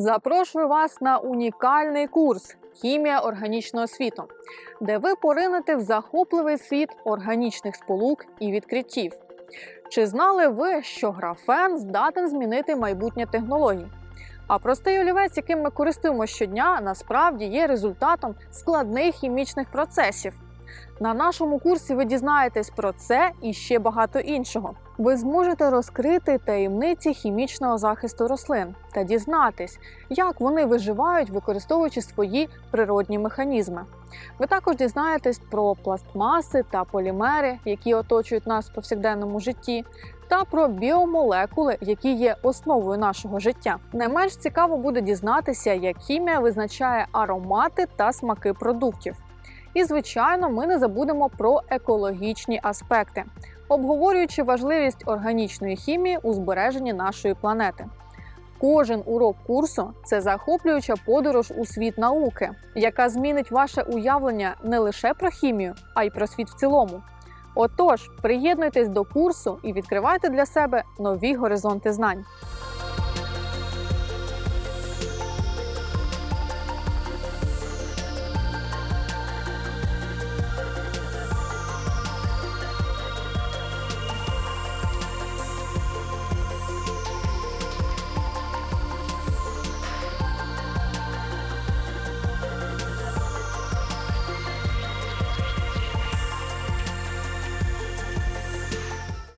Запрошую вас на унікальний курс Хімія органічного світу, де ви поринете в захопливий світ органічних сполук і відкриттів. Чи знали ви, що графен здатен змінити майбутнє технологій? А простий олівець, яким ми користуємося щодня, насправді є результатом складних хімічних процесів. На нашому курсі ви дізнаєтесь про це і ще багато іншого. Ви зможете розкрити таємниці хімічного захисту рослин та дізнатись, як вони виживають, використовуючи свої природні механізми. Ви також дізнаєтесь про пластмаси та полімери, які оточують нас в повсякденному житті, та про біомолекули, які є основою нашого життя. Не менш цікаво буде дізнатися, як хімія визначає аромати та смаки продуктів. І, звичайно, ми не забудемо про екологічні аспекти, обговорюючи важливість органічної хімії у збереженні нашої планети. Кожен урок курсу це захоплююча подорож у світ науки, яка змінить ваше уявлення не лише про хімію, а й про світ в цілому. Отож, приєднуйтесь до курсу і відкривайте для себе нові горизонти знань.